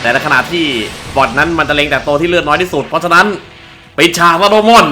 แต่ในขณะที่บอดนั้นมันจะเล็งแต่ตัวที่เลือดน้อยที่สุด เพราะฉะนั้นปิดฉากวาโดมอน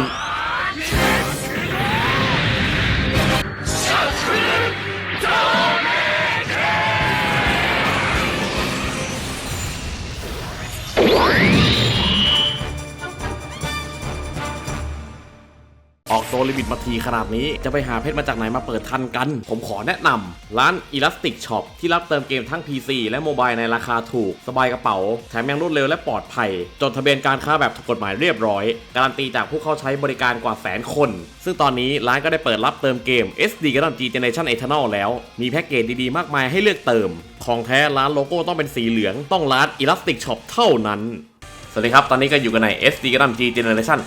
ออลิมิตมาทีขนาดนี้ จะไปหาเพชรมาจากไหนมาเปิดทันกัน ผมขอแนะนำร้าน Elastic Shop ที่รับเติมเกมทั้ง PC และโมบายในราคาถูก สบายกระเป๋า แถมยังรวดเร็วและปลอดภัย จดทะเบียนการค้าแบบถูกกฎหมายเรียบร้อย การันตีจากผู้เข้าใช้บริการกว่าแสนคน ซึ่งตอนนี้ร้านก็ได้เปิดรับเติมเกม SD g a n G Generation Eternal แล้ว มีแพ็กเกจดีๆ มากมายให้เลือกเติม ของแท้ร้านโลโก้ต้องเป็นสีเหลือง ต้องร้าน Elastic Shop เท่านั้น สวัสดีครับ ตอนนี้ก็อยู่กันใน SD g a n G Generation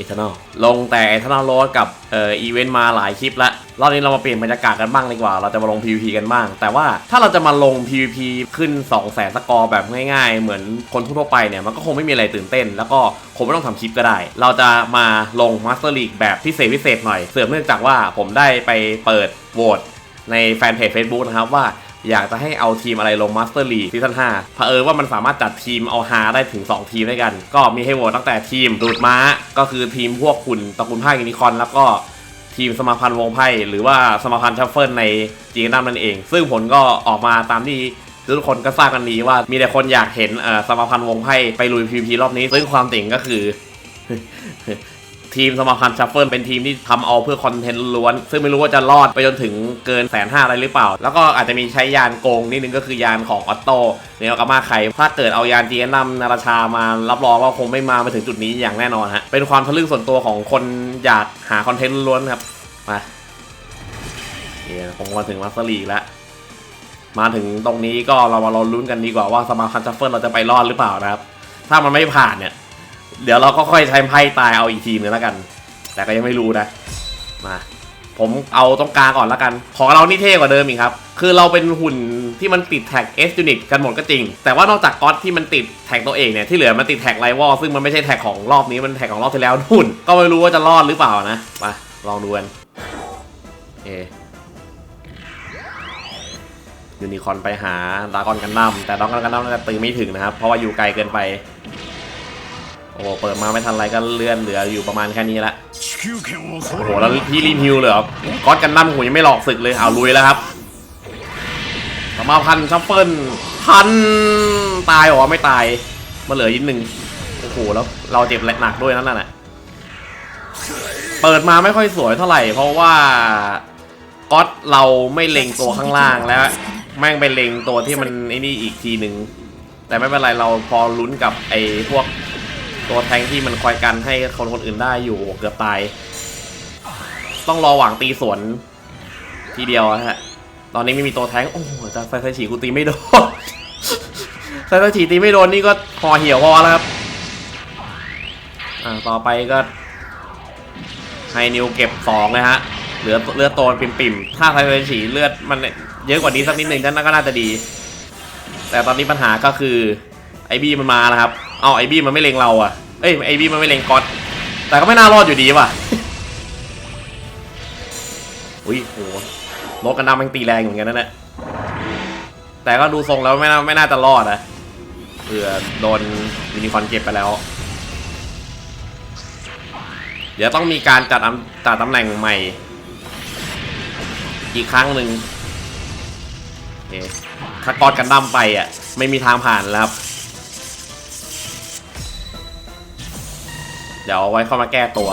Eternal ลงแต่ Eternal Road กับเอ่ออีเวนต์มาหลายคลิปแล้วรอบนี้เรามาเปลี่ยนบรรยากาศกันบ้างดีกว่า เราจะมาลง PVP กันบ้าง แต่ว่าถ้าเราจะมาลง PVP ขึ้น 2 0 0แสนสกอร์แบบง่ายๆ เหมือนคนทั่วไปเนี่ย มันก็คงไม่มีอะไรตื่นเต้น แล้วก็คงไม่ต้องทำคลิปก็ได้ เราจะมาลง Master League แบบพิเศษพิเศษหน่อย เสื่อมเนื่องจากว่าผมได้ไปเปิดโหวตในแฟนเพจ Facebook นะครับว่า อยากจะให้เอาทีมอะไรลงมาสเตอร์ลีซีซั่น5เผอิญว่ามันสามารถจัดทีมเอาฮาได้ถึง 2 ทีมด้วยกัน ก็มีให้โหวตตั้งแต่ทีมดูดม้า ก็คือทีมพวกคุณตระกูลภาคยูนิคอน แล้วก็ทีมสมาพันธ์วงไพ่หรือว่าสมาพันธ์ชัฟเฟิลในจีนนัมนั่นเอง ซึ่งผลก็ออกมาตามที่ทุกคนก็ทราบกันดีว่ามีแต่คนอยากเห็นเออสมาพันธ์วงไพ่ไปลุย PVP รอบนี้ ซึ่งความติ่งก็คือ ทีมสมาพันธ์ชัฟเฟิลเป็นทีมที่ทำเอาเพื่อคอนเทนต์ล้วน ซึ่งไม่รู้ว่าจะรอดไปจนถึงเกินแสนห้าอะไรหรือเปล่า แล้วก็อาจจะมีใช้ยานโกงนิดนึงก็คือยานของออตโตเนโอกามาไคถ้าเกิดเอายานจีเอ็นนำนาราชามารับรองว่าคงไม่มามาถึงจุดนี้อย่างแน่นอนฮะเป็นความทะลึ่งส่วนตัวของคนอยากหาคอนเทนต์ล้วนครับมาเนี่ยผมมาถึงมาสเตอร์ลีกแล้วมาถึงตรงนี้ก็เรามาเราลุ้นกันดีกว่าว่าสมาพันธ์ชัฟเฟิลเราจะไปรอดหรือเปล่านะครับ ถ้ามันไม่ผ่านเนี่ย เดี๋ยวเราก็ค่อยใช้ไพ่ตายเอาอีกทีนึงแล้วกัน แต่ก็ยังไม่รู้นะ มา ผมเอาตรงกลางก่อนแล้วกัน ของเรานี่เท่กว่าเดิมอีกครับ คือเราเป็นหุ่นที่มันติดแท็ก S Unit กันหมดก็จริง แต่ว่านอกจากก๊อตที่มันติดแท็กตัวเองเนี่ย ที่เหลือมันติดแท็กไรวอลซึ่งมันไม่ใช่แท็กของรอบนี้มันแท็กของรอบที่แล้วนู่น ก็ไม่รู้ว่าจะรอดหรือเปล่านะมาลองดูกันเอยูนิคอนไปหาดากอนกันดั้มแต่ดากอนกันดั้มน่าจะตีไม่ถึงนะครับ เพราะว่าอยู่ไกลเกินไป โอ้โหเปิดมาไม่ทันไรก็เลื่อนเหลืออยู่ประมาณแค่นี้ละโอ้โหแล้วพี่รีฮิวเลยครับก๊อตกันนั่มหูยังไม่หลอกศึกเลยเอาลุยแล้วครับสมาพันชัฟเฟิลพันตายหรอไม่ตายมาเหลือยินหนึ่งโอ้โหแล้วเราเจ็บหนักด้วยนั่นน่ะเปิดมาไม่ค่อยสวยเท่าไหร่ เพราะว่าก๊อตเราไม่เล็งตัวข้างล่างแล้ว แม่งไปเล็งตัวที่มันไอ้นี่อีกทีหนึ่งแต่ไม่เป็นไรเราพอลุ้นกับไอ้พวก ตัวแทงที่มันคอยกันให้คนคนอื่นได้อยู่เกือบตาย ต้องรอหวังตีสวน ทีเดียวฮะ ตอนนี้ไม่มีตัวแทง โอ้โหแต่ไฟไฟฉีกูตีไม่โดนไฟไฟฉีตีไม่โดนนี่ก็พอเหี่ยวพอแล้วครับ อ่าต่อไปก็ไฮนิวเก็บสองเลยฮะ เหลือเลือดโตนปิ่มๆ ถ้าไฟไฟฉีเลือดมันเยอะกว่านี้สักนิดหนึ่งนั่นก็น่าจะดี แต่ตอนนี้ปัญหาก็คือ ไอบี้มันมาแล้วครับ เอาไอบี้มันไม่เล็งเราอะเอ้ยไอบี้มันไม่เล็งก๊อตแต่ก็ไม่น่ารอดอยู่ดีว่ะ อุ้ยโหรถกันดำมันตีแรงเหมือนกันนั่นแหละแต่ก็ดูทรงแล้วไม่น่าไม่น่าจะรอดนะเผื่อโดนยูนิคอนเก็บไปแล้ว เดี๋ยวต้องมีการจัดอำจัดตำแหน่งใหม่ อีกครั้งหนึ่งโอเคถ้ากอดกันดั้มไปอะ ไม่มีทางผ่านแล้วครับ เดี๋ยวเอาไว้เข้ามาแก้ตัว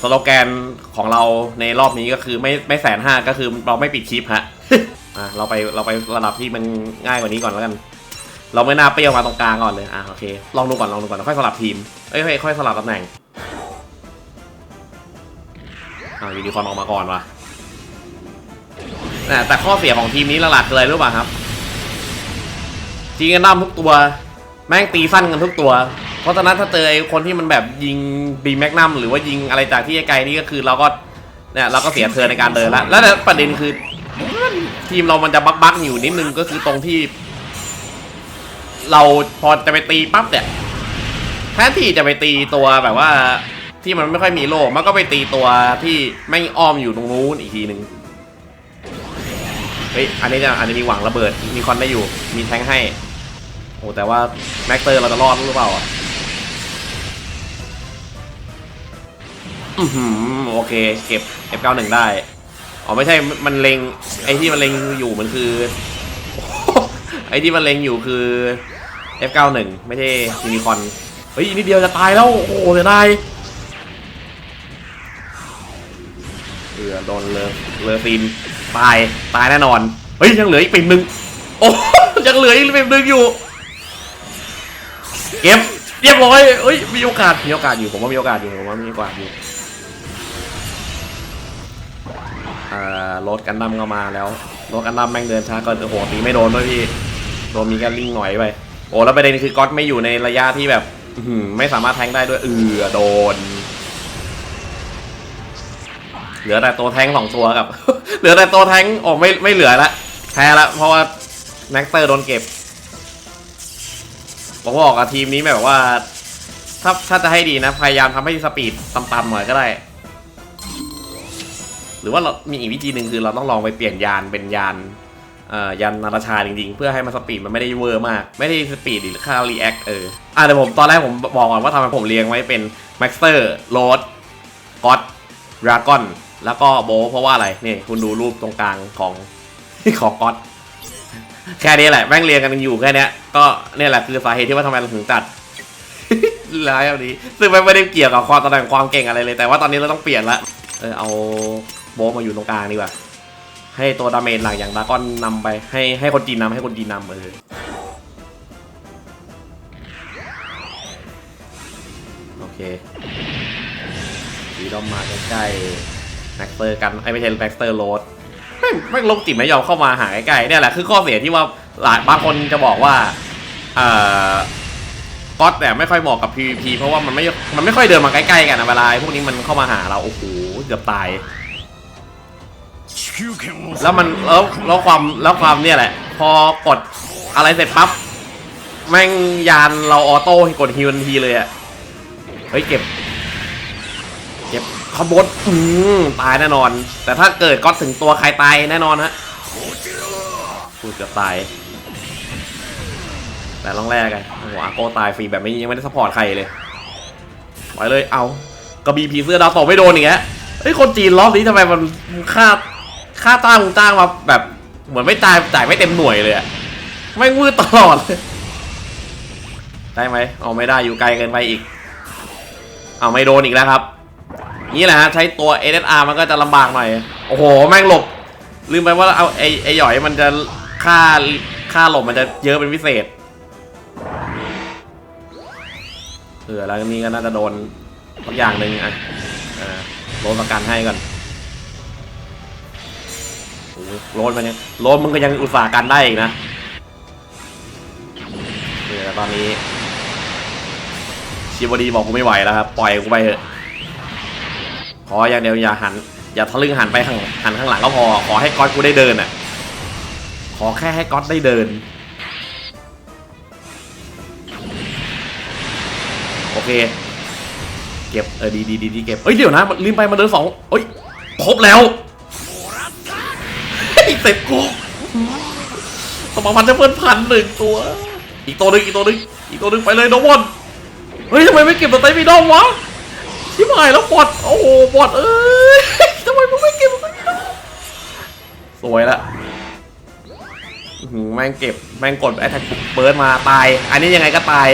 สโลแกนของเราในรอบนี้ก็คือไม่ไม่แสนห้าก็คือเราไม่ปิดคลิปฮะอะเราไปเราไประดับที่มันง่ายกว่านี้ก่อนแล้วกัน เราไม่น่าเปรี้ยวมาตรงกลางก่อนเลยอะโอเคลองดูก่อนลองดูก่อนแล้วค่อยสลับทีมเอ้ยค่อยค่อยสลับตำแหน่งอ่ายูนิคอนออกมาก่อนว่ะแต่ข้อเสียของทีมนี้หลักๆคืออะไรรู้ป่ะครับจีกันดั้มทุกตัว แม่งตีสั้นกันทุกตัว เพราะฉะนั้นถ้าเจอไอ้คนที่มันแบบยิงบีแมกนัมหรือว่ายิงอะไรจากที่ไกลๆนี่ก็คือเราก็เนี่ยเราก็เสียเธอในการเดินละแล้วประเด็นคือ ทีมเรามันจะบักบักอยู่นิดนึงก็คือตรงที่ เราพอจะไปตีปั๊บเนี่ยแทนที่จะไปตีตัวแบบว่าที่มันไม่ค่อยมีโล่มันก็ไปตีตัวที่ไม่อ้อมอยู่ตรงนู้นอีกทีหนึ่งเฮ้ย อันนี้จะอันนี้มีหวังระเบิด มีคอนได้อยู่ มีแทงให้ โอ้ แต่ว่าแม็กเตอร์เราจะรอดหรือเปล่าอะ อือหือโอเคเก็บ F91 ได้ อ๋อไม่ใช่มันเล็งไอ้ที่มันเล็งอยู่มันคือ ไอ้ที่มันเล็งอยู่คือ F91 ไม่ใช่ยูนิคอนเฮ้ยนิดเดียวจะตายแล้ว โอ้โหเสียดายเอือโดนเลอเลอซีนตายตายแน่นอน เฮ้ยยังเหลืออีกปิ่มหนึ่งโอ้ยังเหลืออีกปิ่มหนึ่งอยู่ เก็บเรียบร้อยเอ้ยมีโอกาสมีโอกาสอยู่ผมว่ามีโอกาสอยู่ผมว่ามีโอกาสอยู่ รถกันดั้มก็มาแล้วรถกันดั้มแม่งเดินช้ากินโอ้โหตีไม่โดนด้วยพี่โดนมีแค่ลิงหน่อยไปโอ้แล้วประเด็นคือก๊อตไม่อยู่ในระยะที่แบบไม่สามารถแทงได้ด้วยเออโดน เหลือแต่ตัวแทงสองตัวกับ เหลือแต่ตัวแทงโอ้ไม่ไม่เหลือละแพ้ละเพราะว่าแน็กเตอร์โดนเก็บผมบอกกับทีมนี้แบบว่า ถ้าถ้าจะให้ดีนะ พยายามทำให้สปีดต่ำๆหน่อยก็ได้ หรือว่าเรามีอีกวิธีหนึ่งคือเราต้องลองไปเปลี่ยนยานเป็นยานเอ่อยานนาราชาจริงๆ เพื่อให้มันสปีดมันไม่ได้เวอร์มาก ไม่ได้สปีดหรือค่ารีแอคเอออะเดี๋ยวผมตอนแรกผมบอกก่อนว่าทำไมผมเรียงไว้เป็นแม็กเตอร์โรดก็อตดราก้อนแล้วก็โบ เพราะว่าอะไร นี่ คุณดูรูปตรงกลางของของก็อตแค่นี้แหละ แม่งเรียงกันอยู่แค่นี้ก็เนี่ยแหละคือสาเหตุที่ว่าทำไมเราถึงตัดร้ายแบบนี้ซึ่งมันไม่ได้เกี่ยวกับความตำแหน่งความเก่งอะไรเลยแต่ว่าตอนนี้เราต้องเปลี่ยนละเออเอา โบะมาอยู่ตรงกลางดีกว่า ให้ตัวดาเมจหลังอย่างดาก้อนนำไป ให้ให้คนจีนนำให้คนจีนนำเออโอเคดีดอมมาใกล้ๆแม็กเตอร์กันไอ้ไม่ใช่แม็กเตอร์โรดไม่ไม่ลงจิ๋มไม่ยอมเข้ามาหาใกล้ๆเนี่ยแหละคือข้อเสียที่ว่าหลายบางคนจะบอกว่าเอ่อก๊อตเนี่ยไม่ค่อยเหมาะกับ PVP เพราะว่ามันไม่มันไม่ค่อยเดินมาใกล้ๆกันนะเวลาพวกนี้มันเข้ามาหาเราโอ้โหเกือบตาย แล้วมันแล้วแล้วความแล้วความเนี่ยแหละ พอกดอะไรเสร็จปั๊บแม่งยานเราออโต้กดฮิวทันทีเลยอะเฮ้ยเก็บ เก็บขบวนอืมตายแน่นอน แต่ถ้าเกิดก็ถึงตัวใครตายแน่นอนฮะพูดเกือบตาย แต่ลองแรกไงโอ้โหอาโกตายฟรีแบบนี้ยังไม่ได้สปอร์ตใครเลยปล่อยเลยเอากระบี่ผีเสื้อดาวตกไม่โดนอีกแล้วเฮ้ยคนจีนรอบนี้ทำไมมันค่า ค่าจ้างมึงจ้างมาแบบเหมือนไม่จ่ายจ่ายไม่เต็มหน่วยเลยอะไม่งมืดตลอดเลยได้ไหมเอาไม่ได้อยู่ไกลเกินไปอีก เอาไม่โดนอีกแล้วครับ นี่แหละฮะใช้ตัว SSR มันก็จะลำบากหน่อย โอ้โห แม่งหลบ ลืมไปว่าเอาไอ้ไอ้หย่อยมันจะค่าค่าหลบมันจะเยอะเป็นพิเศษเออแล้วนี่ก็น่าจะโดนสักอย่างหนึ่งอะอ่าโดนประกันให้ก่อน โรนมันยังโรนมึงก็ยังอุตส่าห์กันได้อีกนะเออแต่ตอนนี้ชิบดีบอกกูไม่ไหวแล้วครับ ปล่อยกูไปเถอะ ขออย่างเดียวอย่าหัน อย่าทะลึ่งหันไปข้างหันข้างหลังก็พอ ขอให้ก๊อตกูได้เดินอะ ขอแค่ให้ก๊อตได้เดิน โอเค เก็บเออดีดีดีดีเก็บ เอ้ยเดี๋ยวนะลืมไปมาเดินสองเอ้ยครบแล้ว เฮ้ยเสร็จกูสมพันธ์จะเพิ่นพันหนึ่งตัว อีกตัวหนึ่งอีกตัวหนึ่งอีกตัวหนึ่งไปเลยโดมอนเฮ้ยทำไมไม่เก็บสไตล์มีดอมวะชิบหายแล้วบอดโอ้โหบอดเอ้ยทำไมมึงไม่เก็บมันไม่ได้สวยละหือแม่งเก็บแม่งกดแอตแทกเบิร์ดมาตาย อันนี้ยังไงก็ตาย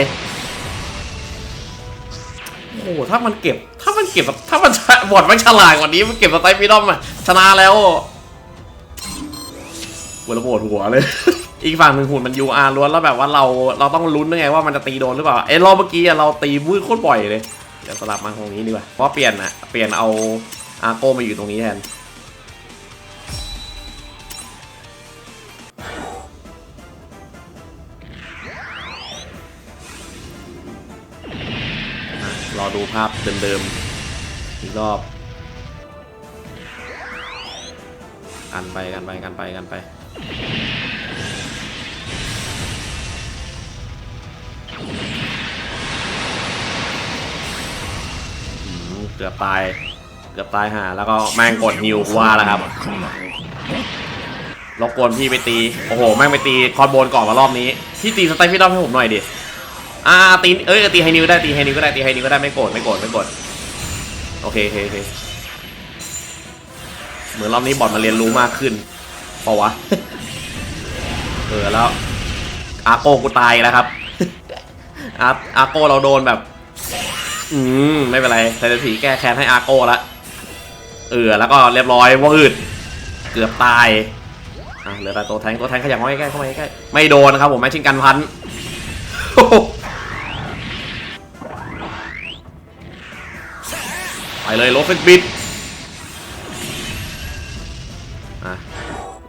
โอ้โหถ้ามันเก็บถ้ามันเก็บถ้ามันบอดมันฉลาดกว่านี้มันเก็บสไตล์ฟีดอมอะชนะแล้ว หัวระโบดหัวเลย อีกฝั่งหนึ่งหุ่นมัน UR ล้วนแล้วแบบว่าเราเราต้องลุ้นด้วยไงว่ามันจะตีโดนหรือเปล่าไอ้รอบเมื่อกี้เราตีวืดโคตรบ่อยเลยเดี๋ยวสลับมาตรงนี้ดีกว่าเพราะเปลี่ยนอะเปลี่ยนเอาอาโก้มาอยู่ตรงนี้แทนรอดูภาพเดิมๆ อีกรอบ กันไปกันไปกันไปกันไป เกือบตาย เกือบตายหาแล้วก็แม่งกดฮิวว่าแล้วครับรบกวนพี่ไปตี โอ้โห แม่งไปตีคอนโบนก่อนมารอบนี้ พี่ตีสไตล์พี่ดอมให้ผมหน่อยดิ อ่า ตี เอ้ย ตีไฮนิวได้ ตีไฮนิวก็ได้ ตีไฮนิวก็ได้ ไม่โกรธ ไม่โกรธ ไม่โกรธ โอเคโอเคเหมือนรอบนี้บอลมาเรียนรู้มากขึ้น ปล่าวะ เออแล้ว อาโก้กูตายแล้วครับ อาอาโก้เราโดนแบบ อืม ไม่เป็นไรแต่สีแก้แค้นให้อาโก้ละ เออ แล้วก็เรียบร้อยวืดเกือบตายอะเหลือแต่ตัวแทงตัวแทงขยับมาใกล้ๆเข้ามาใกล้ๆไม่โดนนะครับผมแมชชิงกันพันไปเลยโรสเฟกบิด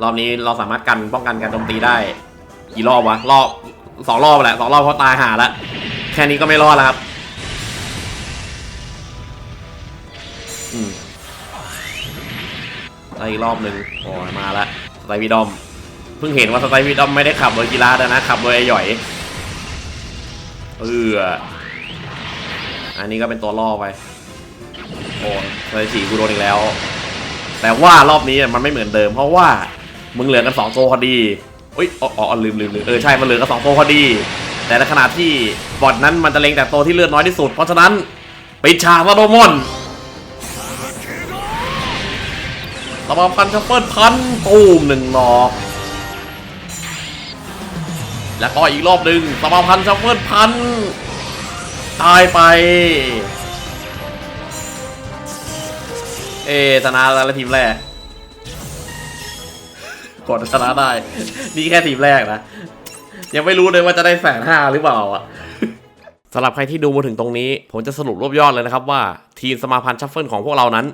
รอบนี้เราสามารถกันป้องกันการโจมตีได้ กี่รอบวะรอบสองรอบแหละสองรอบเพราะตายหาล้วแค่นี้ก็ไม่รอดแล้วครับอืมได้อีกรอบหนึ่งโอ้ยมาละสไตล์วีดอม เพิ่งเห็นว่าสไตล์วีดอมไม่ได้ขับโดยกีฬาแล้วนะ ขับโดยไอ้หย่อย เอออันนี้ก็เป็นตัวล่อไปโอ้สไตล์ฉีกูโดนอีกแล้ว แต่ว่ารอบนี้มันไม่เหมือนเดิมเพราะว่า มึงเหลือกันสองตัวพอดีอุ้ยอ๋ออลืมลืมลืมเออใช่มันเหลือกันสองตัวพอดี แต่ในขณะที่บอดนั้นมันจะเล็งแต่ตัวที่เลือดน้อยที่สุด เพราะฉะนั้นปิดฉากซะโดมอนระบาพันชัฟเฟิลพันตูมหนึ่งดอกแล้วก็อีกรอบหนึ่งสมาพันธ์ชัฟเฟิลพันตายไป เอชนะแล้วทีมแรก กดชนะได้ นี่แค่ทีมแรกนะ ยังไม่รู้เลยว่าจะได้แสนห้าหรือเปล่าอะสำหรับใครที่ดูมาถึงตรงนี้ ผมจะสรุปรวบยอดเลยนะครับว่า ทีมสมาพันธ์ชัฟเฟิลของพวกเรานั้น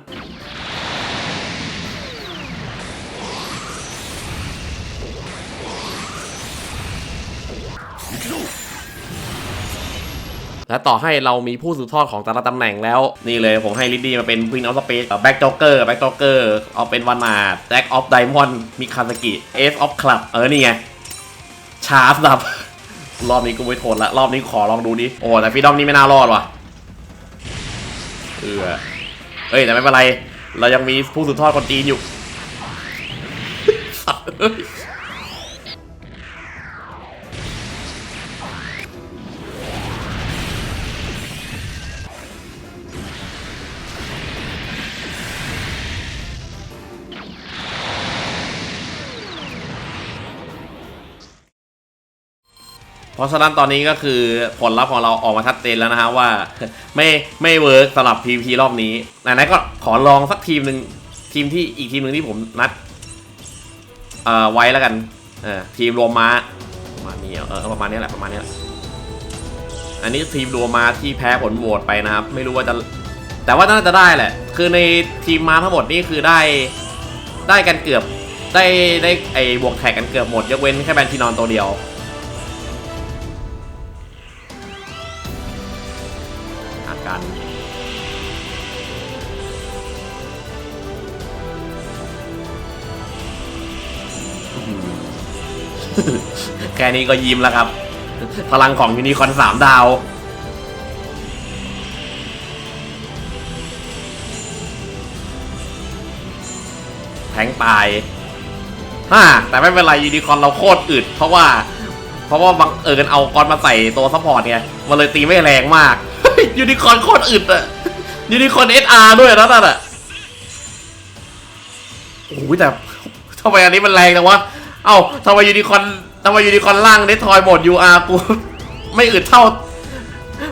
และต่อให้เรามีผู้สืบทอดของแต่ละตำแหน่งแล้ว นี่เลยผมให้ลิดดี้มาเป็น Queen of Space แบ็กจ็อกเกอร์แบ็กจ็อกเกอร์เอาเป็นวันมาแจ็คออฟไดมอนด์มิคาสกิเอฟออฟคลับเออนี่ไงชาร์ฟดับรอบนี้กูไม่ทนละรอบนี้ขอลองดูดิโอ้แต่ฟีดอมนี่ไม่น่ารอดว่ะเออเอ้ยแต่ไม่เป็นไร เรายังมีผู้สืบทอดคนจีนอยู่ เพราะฉะนั้นตอนนี้ก็คือผลลัพธ์ของเราออกมาชัดเจนแล้วนะฮะว่าไม่ไม่เวิร์กสำหรับ PVP รอบนี้ไหนๆก็ขอลองสักทีมหนึ่งทีมที่อีกทีมหนึ่งที่ผมนัดเอ่อไว้แล้วกันเออทีมรวมมาประมาณนี้เออประมาณนี้แหละประมาณนี้แหละอันนี้ทีมรวมมาที่แพ้ผลโหวตไปนะครับ ไม่รู้ว่าจะแต่ว่าน่าจะได้แหละ คือในทีมมาทั้งหมดนี่คือได้ได้กันเกือบได้ได้ไอ้บวกแท็กกันเกือบหมด ยกเว้นแค่แบนทีนอนตัวเดียว แค่นี้ก็ยิ้มแล้วครับ พลังของยูนิคอนสามดาว แทงตายฮ่าแต่ไม่เป็นไรยูนิคอนเราโคตรอึด เพราะว่า เพราะว่าบังเอิญเอากอนมาใส่ตัวซัพพอร์ตไงมันเลยตีไม่แรงมาก ยูนิคอนโคตรอึดอะยูนิคอนเอสอาร์ด้วยนะนั่นอะโอ้ยแต่ทำไมอันนี้มันแรงจังวะ เอ้าทำไมยูนิคอนทำไมยูนิคอนล่างเดททอยหมดยูอาร์กู ไม่อึดเท่า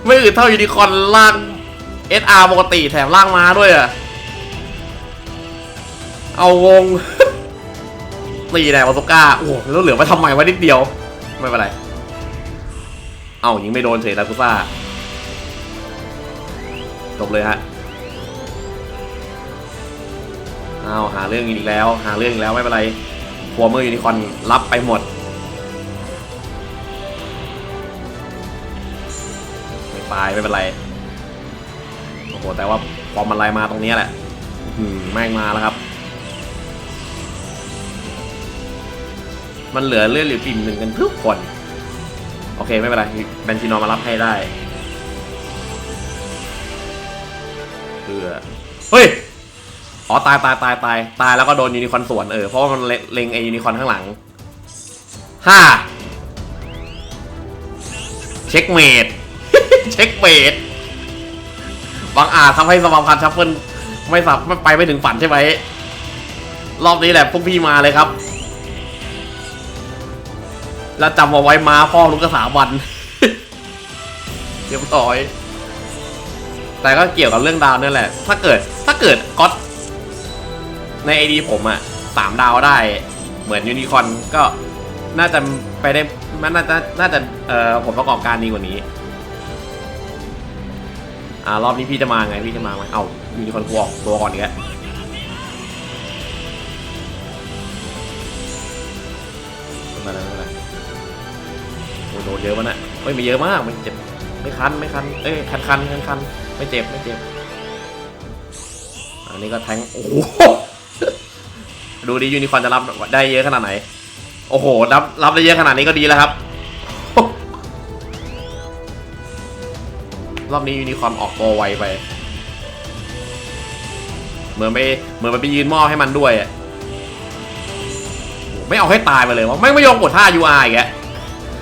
ไม่อึดเท่ายูนิคอนล่างเอสอาร์ปกติแถมล่างมาด้วยอะเอาวงตีแนววาสุก้า โอ้โหแล้วเหลือไว้ทำไมวะนิดเดียว ไม่เป็นไร เอ้ายิงไม่โดนเฉยลากุซ่า จบเลยฮะอ้าวหาเรื่องอีกแล้ว หาเรื่องอีกแล้วไม่เป็นไร หัวมือยูนิคอนรับไปหมดไม่ตายไม่เป็นไร โอ้โห แต่ว่าพอมันไล่มาตรงนี้แหละหือแม่งมาแล้วครับ มันเหลือเลือดหลือปิ่มหนึ่งกันทุกคน โอเคไม่เป็นไรแบนชินอมารับให้ได้เพื่อเฮ้ย อ๋อตายตายตายตายตายแล้วก็โดนยูนิคอนสวนเออเพราะว่ามันเล็งไอ้ยูนิคอนข้างหลังห้าเช็คเมดเช็คเมดบางอาจทำให้สมาพันธ์ชัฟเฟิลไม่สับไม่ไปไม่ถึงฝันใช่ไหมรอบนี้แหละพวกพี่มาเลยครับ แล้วจำเอาไว้มาพ่อลูกกระสาวันเรียบร้อย แต่ก็เกี่ยวกับเรื่องดาวนี่แหละ ถ้าเกิดถ้าเกิดก๊อต ในไอดีผมอะสามดาวได้ เหมือนยูนิคอนก็น่าจะไปได้มันน่าจะน่าจะเอ่อผลประกอบการดีกว่านี้อ่ารอบนี้พี่จะมาไงพี่จะมาไหมเอ้ายูนิคอนกูออกตัวก่อนอีกแล้วไม่เป็นไรไม่เป็นไรโอ้โดนเยอะวะน่ะเฮ้ยไม่เยอะมากมันเจ็บไม่คันไม่คันเอ้ยคันคันคันคันไม่เจ็บไม่เจ็บอันนี้ก็แทงโอ้โห ดูดิยูนิคอร์นจะรับได้เยอะขนาดไหน โอ้โห รับรับได้เยอะขนาดนี้ก็ดีแล้วครับ รอบนี้ยูนิคอร์นออกตัวไวไป เหมือนไปเหมือนไปยืนมอบให้มันด้วยอะไม่เอาให้ตายไปเลยวะไม่ไม่ยอมกดท่า UR อีกอะ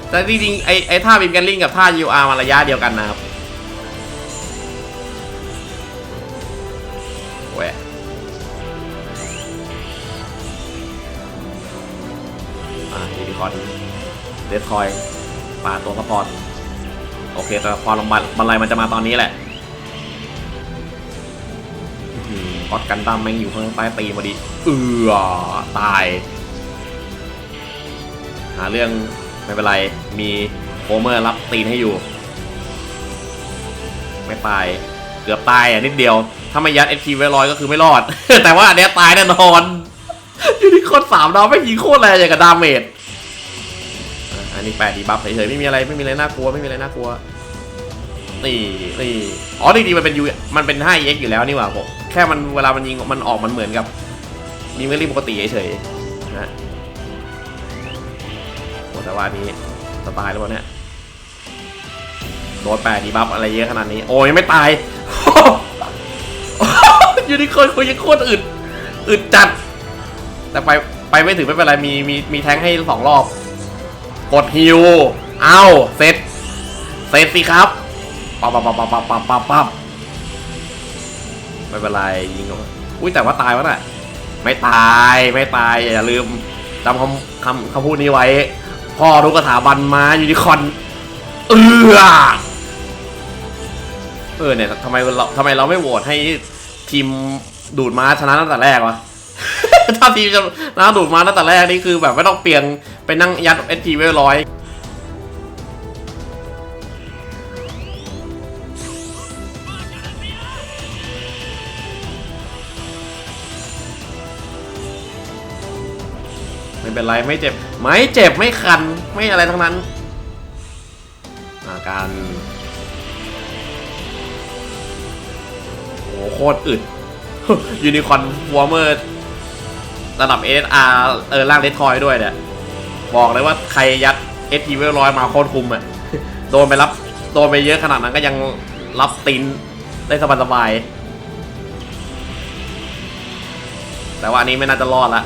แต่จริงๆไอไอท่าบิมแกนลิงกับท่า UR มันระยะเดียวกันนะครับ ดดคอยปาตัวกระพรโอเคแต่พอลงบันบันไลมันจะมาตอนนี้แหละออกอตกันดั้มแม่งอยู่ข้างใต้ตีพอดีเอือตาย หาเรื่องไม่เป็นไร มีโฟเมอร์รับตีนให้อยู่ ไม่ตาย เกือบตายอะนิดเดียว ถ้าไม่ยัดเอทีไว้ร้อยก็คือไม่รอด แต่ว่าอันเนี้ยตายแน่นอนยูนิคอร์นสามดาวไม่ยิงโคตรแรงอย่างกับดาเมจ นนี้แปดดีบัฟเฉยๆไม่มีอะไรไม่มีอะไรน่ากลัวไม่มีอะไรน่ากลัวนี่นี่อ๋อจริงๆมันเป็นยูมันเป็น 5ex อยู่แล้วนี่หว่าผมแค่มันเวลามันยิงมันออกมันเหมือนกับมีเมลี่ปกติเฉยๆนะโอ้แต่ว่านี้สไตล์แล้ววะเนี่ยโดนแปดดีบัฟอะไรเยอะขนาดนี้ โอ้ยไม่ตายยูนิคอร์นคุยยังโคตรอึดอึดจัด แต่ไปไปไม่ถึงไม่เป็นไรมีมีมีแทงให้สองรอบ กดฮิวเอาเสร็จ เสร็จสิครับปั๊บปั๊บปั๊บปั๊บปั๊บปั๊บปั๊บไม่เป็นไรยิงอกมอุ้ยแต่ว่าตายวะน่ะ ไม่ตายไม่ตายอย่าลืมจำคำคำคำพูดนี้ไว้ พ่อรู้กระถาบันมายูนิคอนเออเออเนี่ยทำไมเราทำไมเราไม่โหวตให้ทีมดูดมาชนะตั้งแต่แรกวะ ถ้าทีมจะน้าดูดมาตั้งแต่แรกนี่คือแบบไม่ต้องเปลี่ยนไปนั่งยัดเอทีไว้ร้อยไม่เป็นไรไม่เจ็บ ไม่เจ็บไม่คันไม่อะไรทั้งนั้นอาการโอ้โหโคตรอึดยูนิคอนวอร์เมอร์ ระดับ SR เออล่างเลททอยด้วยเนี่ย บอกเลยว่าใครยัด s p เวลร้อยมาโคตรคุมอะโดนไปรับ โดนไปเยอะขนาดนั้นก็ยังรับตีนได้สบายสบาย แต่ว่าอันนี้ไม่น่าจะรอดละ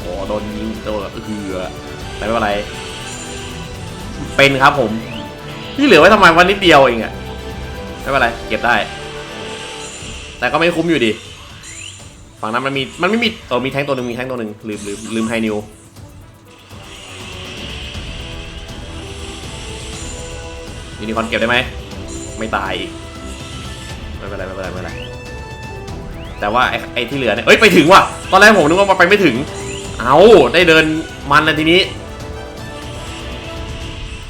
โอ้โดนยิงโดนเอือแต่ไม่เป็นไร เป็นครับผม ที่เหลือไว้ทำไมวันนิดเดียวเองอะไม่เป็นไร เก็บได้ แต่ก็ไม่คุ้มอยู่ดี ฝั่งนั้นมันมีมันไม่มีเออมีแท้งตัวหนึ่งมีแท้งตัวหนึ่งลืมลืมลืมไฮนิวยูนิคอนเก็บได้ไหมไม่ตายอีกไม่เป็นไรไม่เป็นไรไม่เป็นไรแต่ว่าไอ้ไอ้ที่เหลือเนี่ยเอ้ยไปถึงว่ะตอนแรกผมนึกว่ามันไปไม่ถึง เอาได้เดินมันเลยทีนี้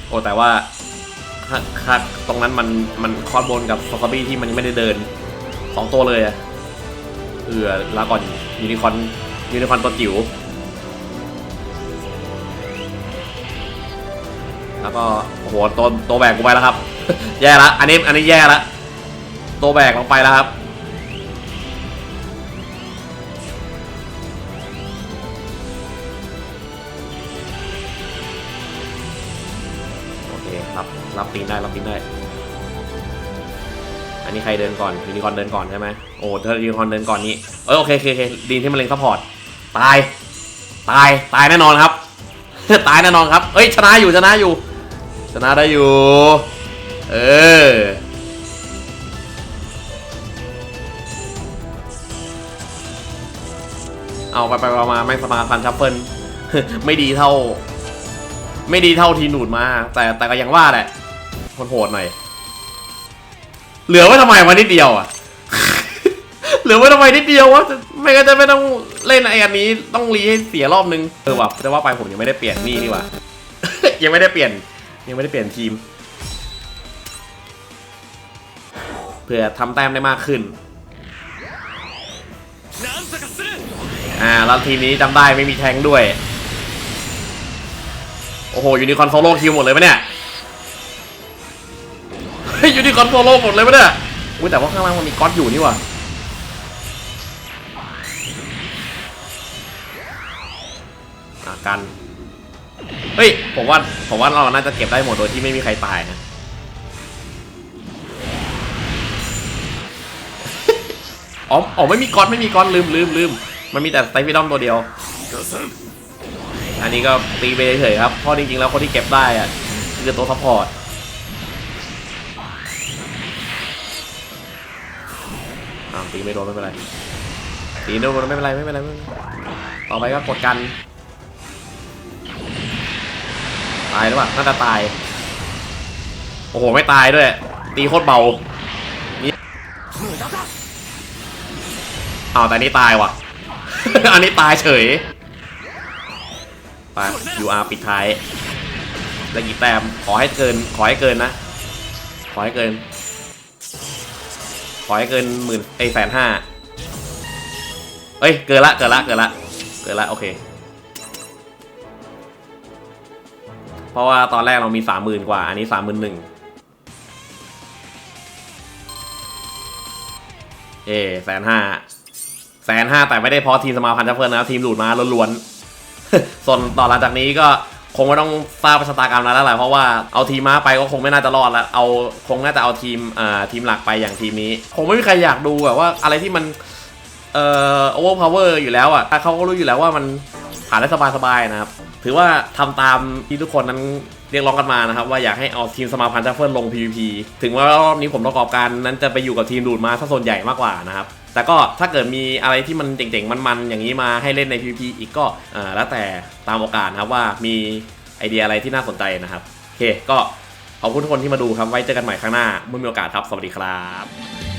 โอ้แต่ว่าคาดตรงนั้นมันมันคอร์บนกับซอฟบี้ที่มันยังไม่ได้เดินสองตัวเลยอะ เออลาก่อนยูนิคอนยูนิคอนตัวจิ๋วแล้วก็โอ้โหตัวตัวแบกกูไปแล้วครับ แย่ละอันนี้อันนี้แย่ละตัวแบกลงไปแล้วครับโอเครับรับตีนได้รับตีนได้ อันนี้ใครเดินก่อนยูนิคอนเดินก่อนใช่ไหมโอ้เธอยูนิคอนเดินก่อนนี้เออโอเคโอเคดีที่มันเล็งซัพพอร์ตตายตายตายแน่นอนครับ ตายแน่นอนครับเอ้ยชนะอยู่ชนะอยู่ ชนะได้อยู่ เออเอาไปไปมาไม่สมาพันชัพเฟิลไม่ดีเท่า ไม่ดีเท่าทีหนูดมา แต่แต่ก็ยังว่าแหละโหดหน่อย เหลือไว้ทำไมวันนิดเดียวอะ เหลือไว้ทำไมนิดเดียววะ ไม่ก็จะไม่ต้องเล่นไอ้อันนี้ ต้องรีให้เสียรอบนึง เออว่ะจะว่าไปผมยังไม่ได้เปลี่ยนนี่นี่ว่ะ ยังไม่ได้เปลี่ยน ยังไม่ได้เปลี่ยนทีม เพื่อทำแต้มได้มากขึ้น อ่าแล้วทีมนี้จำได้ไม่มีแทงด้วย โอ้โหยูนิคอนเขาโลคิวหมดเลยปะเนี่ย ฮ้ยยูนิคอนโฟโล่หมดเลยวะเนี่ยอุ้ยแต่ว่าข้างล่างมันมีก๊อตอยู่นี่ว่ะกัน เฮ้ย ผมว่า ผมว่าเราน่าจะเก็บได้หมดโดยที่ไม่มีใครตายนะ อ๋อ อ๋อ ไม่มีก้อนไม่มีก้อนลืมลืมลืม มันมีแต่ไตฟิดอมตัวเดียว อันนี้ก็ตีไปเฉยครับ เพราะจริงๆแล้วคนที่เก็บได้อะคือตัวซัพพอร์ต ตีไม่โดนไม่เป็นไรตีโดนไม่เป็นไรไม่เป็นไรต่อไปก็กดกัน ตายหรือเปล่าน่าจะตาย โอ้โหไม่ตายด้วย ตีโคตรเบานี่อาแต่นี่ตายว่ะ อันนี้ตายเฉยไปยูอาร์ปิดท้ายแล้วกี่แต้มขอให้เกินขอให้เกินนะ ขอให้เกิน อให้เกินหมื่นไอแสนห้าเอ้ย เกินละเกินละเกินละเกินละโอเค เพราะว่าตอนแรกเรามีสามหมื่นกว่า อันนี้สามหมื่นหนึ่งเอแสนห้าแสนห้าแต่ไม่ได้เพราะทีมสมาพันธ์ชัฟเฟิลนะทีมหลุดมาล้วนๆส่วนต่อหลังจากนี้ก็ คงไม่ต้องทราบชะตากรรมนั้นแล้วแหละเพราะว่าเอาทีมม้าไปก็คงไม่น่าจะรอดแล้วเอาคงน่าจะเอาทีมอ่าทีมหลักไปอย่างทีมนี้คงไม่มีใครอยากดูแบบว่าอะไรที่มันเอ่อโอเวอร์พาวเวอร์อยู่แล้วอะเขาก็รู้อยู่แล้วว่ามันผ่านได้สบายๆนะครับ ถือว่าทำตามที่ทุกคนนั้นเรียกร้องกันมานะครับ ว่าอยากให้เอาทีมสมาพันธ์ชัฟเฟิลลง PVP ถึงว่ารอบนี้ผมประกอบการนั้นจะไปอยู่กับทีมดูดมาซะส่วนใหญ่มากกว่านะครับ แต่ก็ถ้าเกิดมีอะไรที่มันเจ๋งๆ มันๆ อย่างนี้มาให้เล่นใน PVP อีกก็แล้วแต่ตามโอกาสครับว่ามีไอเดียอะไรที่น่าสนใจนะครับ โอเค ก็ขอบคุณทุกคนที่มาดูครับ ไว้เจอกันใหม่ครั้งหน้าเมื่อมีโอกาสครับ สวัสดีครับ